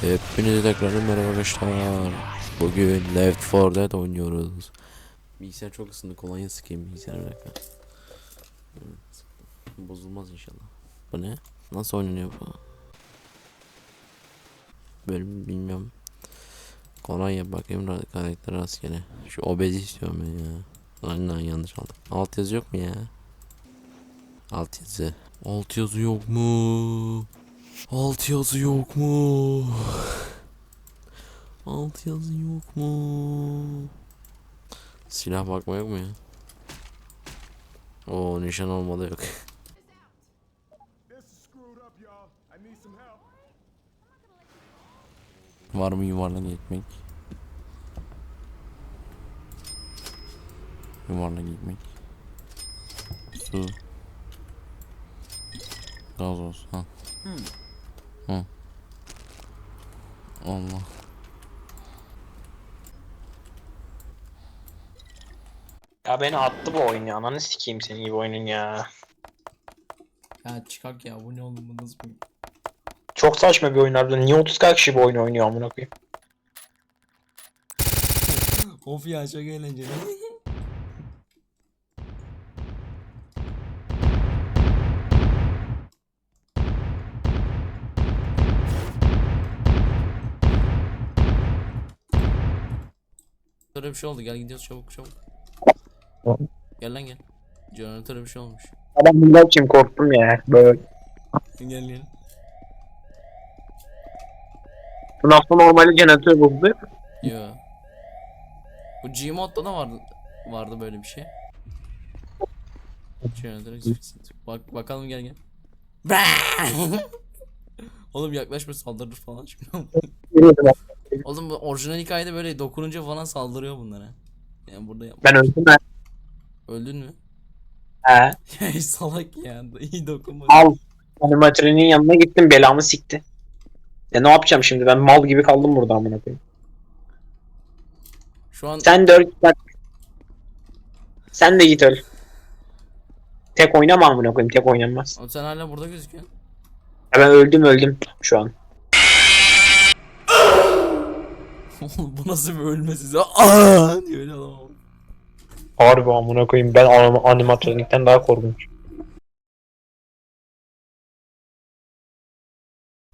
Hepinize tekrar merhaba arkadaşlar. Bugün Left 4 Dead oynuyoruz. Bilgisayar çok ısındı. Kolonya sıkayım bilgisayara bir dakika. Evet. Bozulmaz inşallah. Bu ne? Nasıl oynanıyor bu? Bölüm bilmiyorum. Kolonya bakayım ra- karakter rastgele. Şu obezi istiyorum ben ya. Lan yanlış aldım. Alt yazı yok mu ya? Alt yazı. Alt yazı yok mu? Alt yazı yok mu? Alt yazı yok mu? Silah bakma yok mu ya? Oo nişan olmadı yok. Var mı yuvarlak ekmek? Yuvarlak ekmek. Su. Gazoz. Ha. Hı. Allah. Ya beni attı bu oyun ya. Ananı sikeyim senin gibi oyunun ya. Ya çıkak ya bu ne oğlum bu nasıl bir Çok saçma bir oyun harbiden. Niye 30 kaç kişi bu oyunu oynuyor amına koyayım? Of ya çok eğlenceli. Böyle bir şey oldu gel gidiyoruz çabuk çabuk. Gel lan gel. Jeneratöre bir şey olmuş. Adam bundan için korktum ya. Böyle. Gel gel. Bundan sonra normalde jeneratör bozdu. Yo. Bu Gmod'da da vardı vardı böyle bir şey. Jeneratör exit. Bak bakalım gel gel. Oğlum yaklaşma saldırır falan şimdi. Oğlum bu orijinal hikayede böyle dokununca falan saldırıyor bunlara. Yani burada yapma. Ben öldüm ben. Öldün mü? He. Ey salak ya. İyi dokunma. Al. Animatörünün yanına gittim belamı sikti. Ya ne yapacağım şimdi ben mal gibi kaldım burada amına koyayım. Şu an Sen de öl bak. Sen de git öl. Tek oynama amına koyayım tek oynanmaz. Oğlum sen hala burada gözüküyorsun. Ya ben öldüm öldüm şu an. Oğlum bu nasıl bir ölme size? Aa diye öyle adam. Harbi amına koyayım ben anim- animatronikten daha korkunç.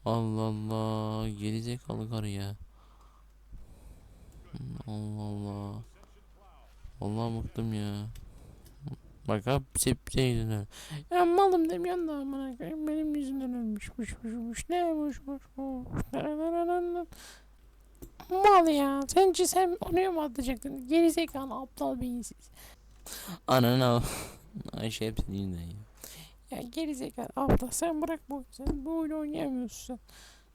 Allah Allah. Gerizekalı karı ya. Allah Allah. Allah bıktım ya. Bak hep hep şey yüzünden. Ya malım demiyorsun da amına koyayım benim yüzümden ölmüşmüş müşmüş ne muşmuş Mal ya. Sence sen onu mu atacaktın? Gerizekalı aptal beyinsiz. Ananı al. Ayşe hep senin yüzünden ya. Ya gerizekalı aptal sen bırak bu sen bu oyunu oynayamıyorsun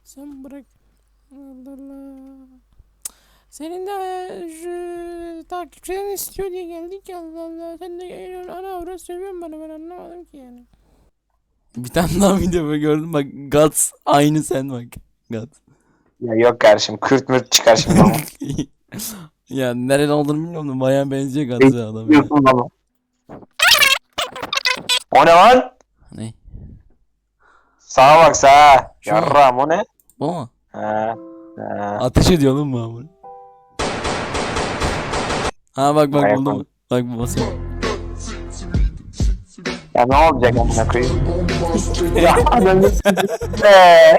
sen. Bırak. Allah Allah. Senin de şu takipçilerin istiyor diye geldik ya Allah Allah. Sen de geliyorsun ana avrat sövüyorsun bana ben anlamadım ki yani. Bir tane daha video gördüm bak Guts aynı sen bak Guts. Ya yok kardeşim Kürt mürt çıkar şimdi ama. ya nereden olduğunu bilmiyorum da bayağı benziyor Guts'a adam ya. Diyorsun ama. O ne lan? Ne? Sağa bak sağa. Şu mu? Yarram o ne? Bu mu? Ha. Ha. Ateş ediyor oğlum bu amına. Ha bak bak Ayak buldum. Bak bu basıyor. Ya ne olacak amına koyayım? ya ananı s**eyim.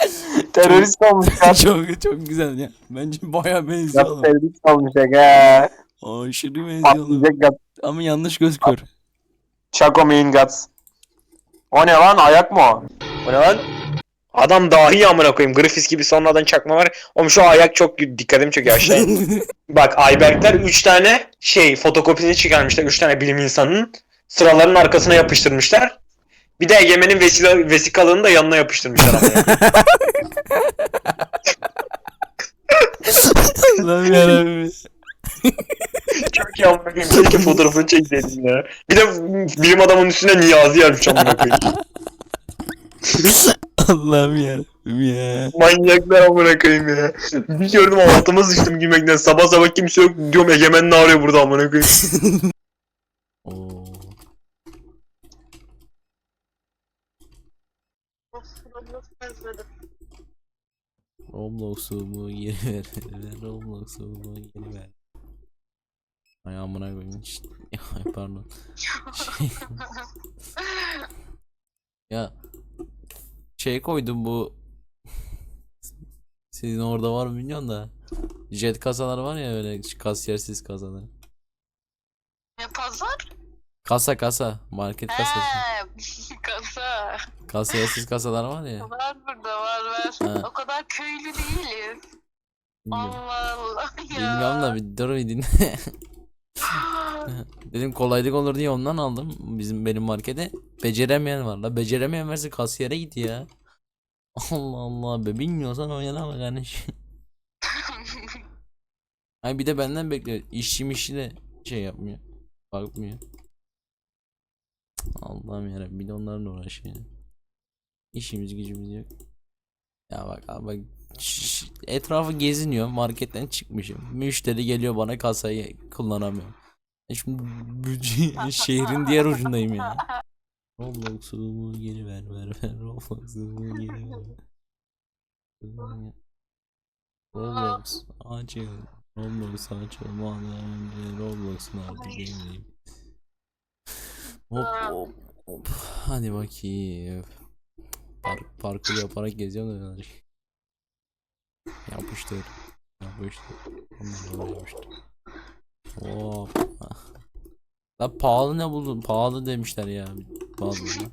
Terörist olmuşlar. çok çok güzel ya. Bence bayağı benziyor Ya oğlum. terörist olmuşlar ha. Aşırı benziyor oğlum. Patlayacak. Ama yanlış göz kör. Chaco main guts. O ne lan ayak mı o? O ne lan? Adam dahi amına koyayım. Griffiths gibi sonradan çakma var. Oğlum şu ayak çok dikkatimi çekiyor aşağıya. Bak Ayberkler 3 tane şey fotokopisini çıkarmışlar 3 tane bilim insanının. Sıraların arkasına yapıştırmışlar. Bir de Egemen'in vesikalığını da yanına yapıştırmışlar ama. Lan yarabbim. Çok iyi amına koyayım. Keşke fotoğrafını çekseydim ya. Bir de bilim adamının üstüne Niyazi yazmış amına koyayım. Allah'ım yarabbim ya. Manyaklar amına koyayım ya. Bir gördüm altıma sıçtım gülmekten. Sabah sabah kimse yok. Diyorum Egemen ne arıyor burada amına koyayım. Oo. Roblox'umu geri ver. Roblox'umu geri ver. Ay amına koyayım. Ay pardon. Şey- ya şey koydum bu sizin orada var mı bilmiyorum da jet kasalar var ya öyle kasiyersiz kasalar. Ne pazar? Kasa kasa market kasası. He, kasa. Kasiyersiz kasalar var ya. Var burada var var. Ha. O kadar köylü değiliz. Bilmiyorum. Allah Allah ya. Bilmiyorum da bir dur bir dinle. Dedim kolaylık olur diye ondan aldım. Bizim benim markete. Beceremeyen var la. Beceremeyen verse kasiyere git ya. Allah Allah be bilmiyorsan oynama kardeşim. Ay bir de benden bekliyor. İşçi mişi de şey yapmıyor. Bakmıyor. Allah'ım yarabbim bir de onlarla uğraşıyor. İşimiz gücümüz yok. Ya bak abi etrafı geziniyor marketten çıkmışım. Müşteri geliyor bana kasayı kullanamıyorum. E Şimdi bu- şehrin diğer ucundayım ya. Roblox'umu geri ver ver ver Roblox'umu geri ver. Roblox açıl. Roblox açılmadan önce Roblox'un artık yenileyim. Hop hop hop. Hadi bakayım. Park, parkur yaparak geziyorum da ben. Yapıştır. Yapıştır. Ondan da yapıştır. Hop. La pahalı ne buldun? Pahalı demişler ya bazılarına.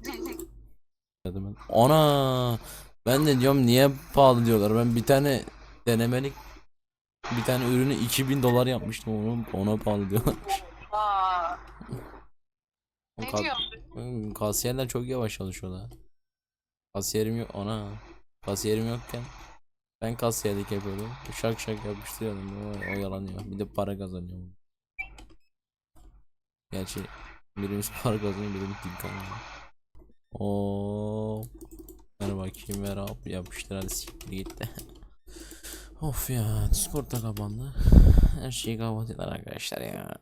Dedim ben. Ana! Ben de diyorum niye pahalı diyorlar. Ben bir tane denemelik bir tane ürünü 2000 dolar yapmıştım onu ona pahalı diyorlar. Ne diyorsun? Kasiyerler çok yavaş çalışıyorlar. Kasiyerim yok ona. Kasiyerim yokken ben kasiyerlik yapıyordum. Şak şak yapıştırıyordum. O, o yalanıyor. Bir de para kazanıyorum. Gerçi birimiz para kazanıyor birimiz dükkan ya. Oo. Ver bakayım ver abi yapıştır hadi siktir gitti. of ya Discord da kapandı. Her şeyi kapattılar arkadaşlar ya.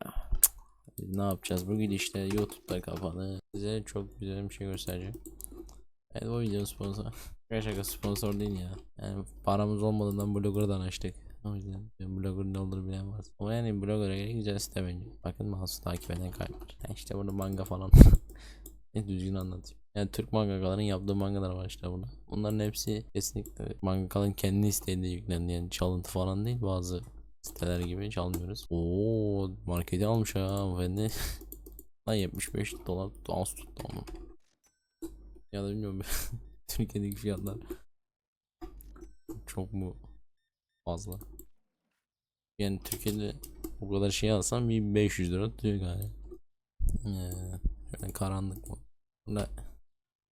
Biz ne yapacağız bugün işte YouTube'da kapalı. Size çok güzel bir şey göstereceğim. Evet bu video sponsor. Şaka şaka sponsor değil ya. Yani paramız olmadığından blogger'dan açtık. O yüzden blogger ne olur bilen var. Ama yani blogger'a göre güzel site bence. Bakın mouse'u takip eden kalpler. Yani işte burada manga falan. ne düzgün anlatayım. Yani Türk mangakaların yaptığı mangalar var işte burada. Bunların hepsi kesinlikle mangakaların kendi isteğiyle yüklendi. Yani çalıntı falan değil bazı siteler gibi çalmıyoruz. Oo marketi almış ha hanımefendi. Lan 75 dolar dans tuttu ama. Ya da bilmiyorum Türkiye'deki fiyatlar çok mu fazla? Yani Türkiye'de bu kadar şey alsam bir 500 lira tutuyor galiba. Ee, şöyle karanlık mı? Burada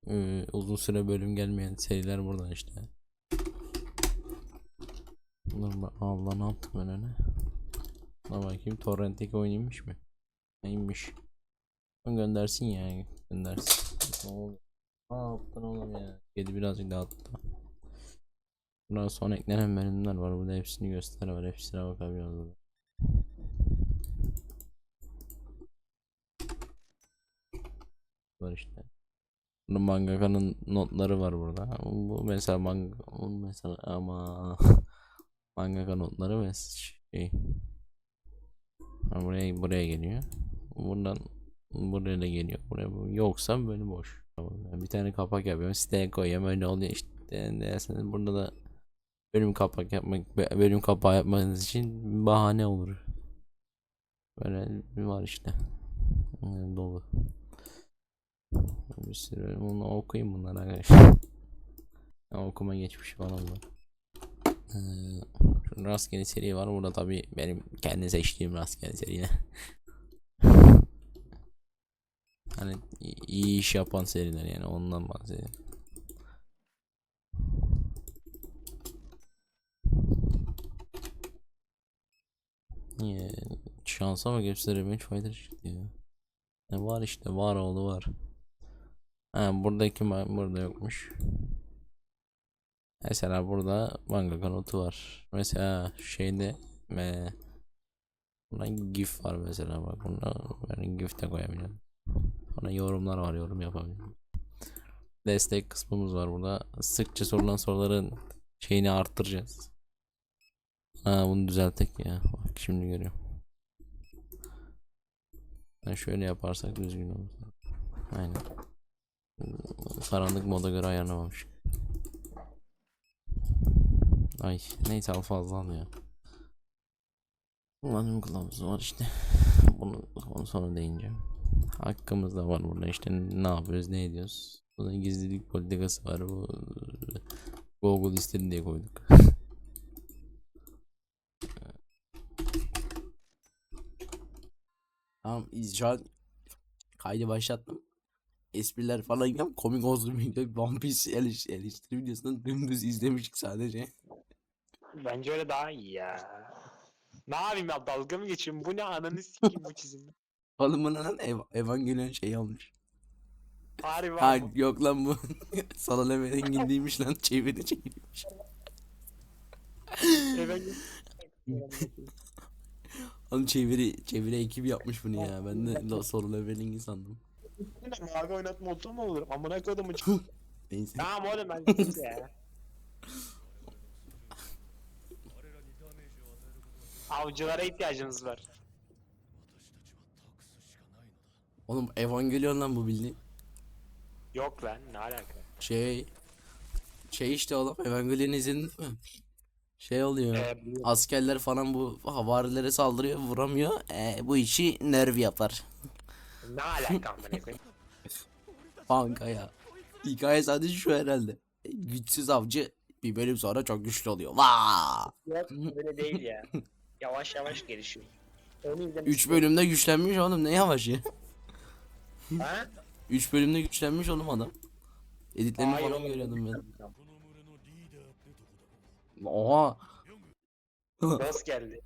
e, uzun süre bölüm gelmeyen seriler buradan işte. Dur bak Allah ne yaptık ben öyle? Buna bakayım torrentteki oyun inmiş mi? İnmiş. Göndersin ya göndersin. Ne oldu? Ne yaptın oğlum ya? Kedi birazcık dağıttı. Bundan sonra eklenen bölümler var. Burada hepsini göster var. Hepsine bakabiliyoruz burada. Var işte. Bunun mangakanın notları var burada. Bu mesela manga bu mesela ama mangaka notları ve şey buraya buraya geliyor. Buradan buraya da geliyor. Buraya bu- yoksa böyle boş. Bir tane kapak yapıyorum. Siteye koyuyorum. Öyle oluyor işte. Derseniz burada da bölüm kapak yapmak bö- bölüm kapağı yapmanız için bahane olur. Böyle bir var işte. Yani dolu. Bir sürü bunu okuyayım bunları arkadaşlar. Ya, okuma geçmiş falan var. Ee, rastgele seri var. Burada tabi benim kendi seçtiğim rastgele seriler. Hani iyi iş yapan seriler yani ondan bahsediyorum. Niye? Şansa bak hepsi Revenge Fighter çıktı ya. Ne var işte var oğlu var. Ha buradaki burada yokmuş. Mesela burada manga kanotu var. Mesela şeyde me Buna gif var mesela bak buna ben gif de koyabilirim. Buna yorumlar var yorum yapabilirim. Destek kısmımız var burada. Sıkça sorulan soruların şeyini arttıracağız. Ha bunu düzeltek ya. Bak şimdi görüyorum. Ha şöyle yaparsak düzgün olur. Aynen. Karanlık moda göre ayarlamamış. Ay neyse al fazla ya. Kullanım kılavuzu var işte. Bunu, bunu sonra değineceğim. Hakkımız da var burada işte ne yapıyoruz ne ediyoruz. Burada gizlilik politikası var bu. Google istedi diye koyduk. Tamam şu an kaydı başlattım. Espriler falan yap komik olsun diye One Piece eleş, eleştiri videosunu dümdüz izlemiştik sadece. Bence öyle daha iyi ya. Ne yapayım ya dalga mı geçeyim? Bu ne ananı sikeyim bu çizim. Lan Ev Evangelion şey almış. Harbi Ha ha. yok lan bu. Salon Evelengin değilmiş lan çeviri çekilmiş. Oğlum çeviri çeviri ekibi yapmış bunu ya. Ben de la- Salon Evelengin sandım. Mavi oynatma otu mu olur? Amına kodumu Neyse. Tamam oğlum ben gittim ya. Avcılara ihtiyacınız var. Oğlum Evangelion lan bu bildiğin. Yok lan ne alaka? Şey şey işte oğlum Evangelion izledin mi? Şey oluyor. Ee, Askerler falan bu havarilere saldırıyor, vuramıyor. Ee, bu işi nerv yapar. ne alaka amına koyayım? Kanka ya. Hikaye sadece şu herhalde. Güçsüz avcı bir bölüm sonra çok güçlü oluyor. Vaa! Yok böyle değil ya. Yavaş yavaş gelişiyor. Onu izlemek 3 bölümde güçlenmiş oğlum ne yavaş ya. Ha? 3 bölümde güçlenmiş oğlum adam. Editlerini Hayır, falan görüyordum ben. Oha. Dost geldi.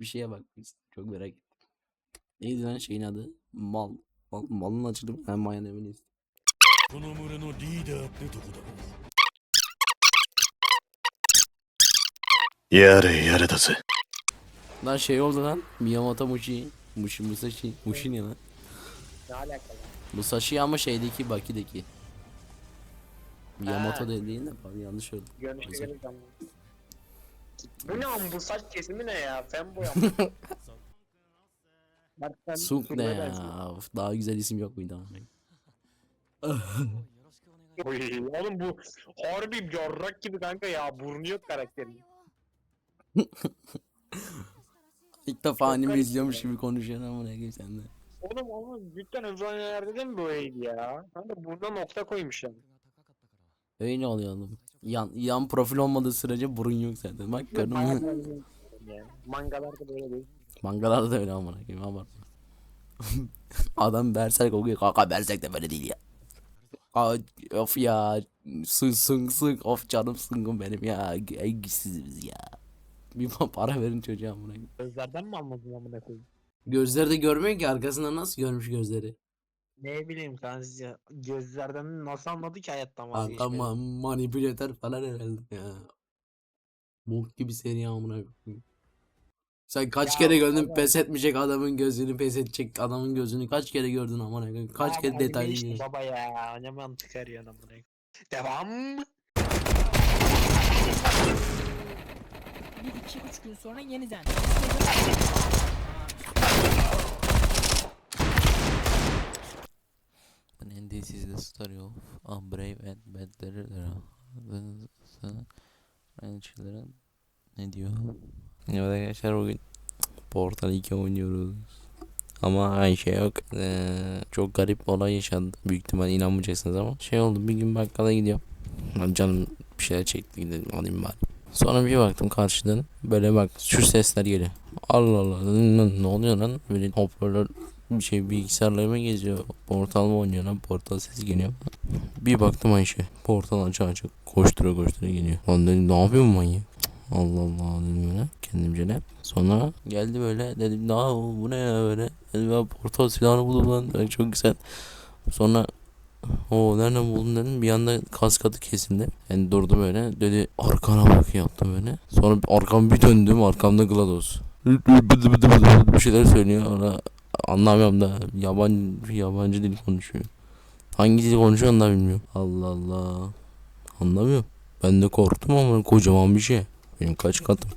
Bir şeye bak. Çok merak ettim. Neydi lan şeyin adı? Mal. Mal malın açılımı. Ben Mayan Emin'iz. Yare yare da Lan şey oldu lan. Miyamoto Mushi. Mushi Musashi. Mushi ne lan? Ne alaka lan? Musashi ama şeydeki Baki'deki. Miyamoto dediğin de pardon yanlış oldu. Neyse. tamam. Bu ne am bu saç kesimi ne ya? Fanboy am. Bak sen Sunk ne ya? Of, daha güzel isim yok muydu ama? Oy, oğlum bu harbi yarrak gibi kanka ya. Burnu yok karakterin. İlk defa anime garip izliyormuş ya. gibi konuşuyorsun ama ne gibi sen de. Oğlum oğlum cidden efsanelerde de mi böyleydi ya? Kanka burada nokta koymuşlar. Öyle oluyor oğlum. Yan, yan profil olmadığı sürece burun yok zaten. Bak gördün mü? Mangalarda böyle değil. Mangalarda da öyle amına koyayım abartma. Adam berserk okuyor. Kanka berserk de böyle değil ya. Aa, of ya. Sın sın sın. Of canım sıngın benim ya. En güçsüzüz ya. Bir pa- para verin çocuğa amına koyayım. Gözlerden mi anladın amına koyayım? Gözleri de görmüyor ki arkasından nasıl görmüş gözleri. Ne bileyim kanka. Gözlerden nasıl anladı ki hayattan Kanka vazgeçmeyi? ma- manipülatör falan herhalde ya. Bok gibi seri amına koyayım. Sen kaç Ya kere gördün baba. pes etmeyecek adamın gözünü pes edecek adamın gözünü kaç kere gördün amına koyayım. Kaç Ya kere detaylı işte gördün. Baba ya ne mantık arıyorsun amına koyayım. Devam. Bir iki üç gün sonra yeniden. And this is the story of a brave and bad leader. Aynı children ne diyor? Evet arkadaşlar bugün Portal 2 oynuyoruz. Ama aynı şey yok. Ee, çok garip bir olay yaşandı. Büyük ihtimal inanmayacaksınız ama. Şey oldu bir gün bakkala gidiyorum. Canım bir şeyler çekti gidelim alayım bari. Sonra bir baktım karşıdan böyle bak şu sesler geliyor. Allah Allah ne oluyor lan? Böyle hoparlör bir şey bilgisayarla mı geziyor? Portal mı oynuyor lan? Portal sesi geliyor. Bir baktım Ayşe. Portal açı açı. Koştura koştura geliyor. Lan dedim ne yapıyor bu manyak? Allah Allah dedim böyle kendimce ne. Sonra geldi böyle dedim daha bu ne ya böyle. Dedim ya portal silahını buldum lan. Çok güzel. Sonra o nereden buldun dedim. Bir anda kas katı kesildi. Yani durdu böyle. Dedi arkana bak yaptı böyle. Sonra arkam bir döndüm. Arkamda GLaDOS. Bir şeyler söylüyor. Ona anlamıyorum da yabancı yabancı dil konuşuyor. Hangi dil konuşuyor onu da bilmiyorum. Allah Allah. Anlamıyorum. Ben de korktum ama kocaman bir şey. Benim kaç katım.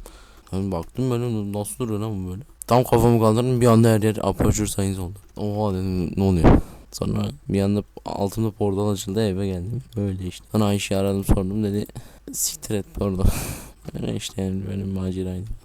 Ben baktım böyle nasıl duruyor lan bu böyle. Tam kafamı kaldırdım bir anda her yer aperture science oldu. Oha dedim ne oluyor. Sonra bir anda altımda portal açıldı eve geldim. Böyle işte. Sonra Ayşe aradım sordum dedi. Siktir et orada. Öyle işte yani benim maceraydı.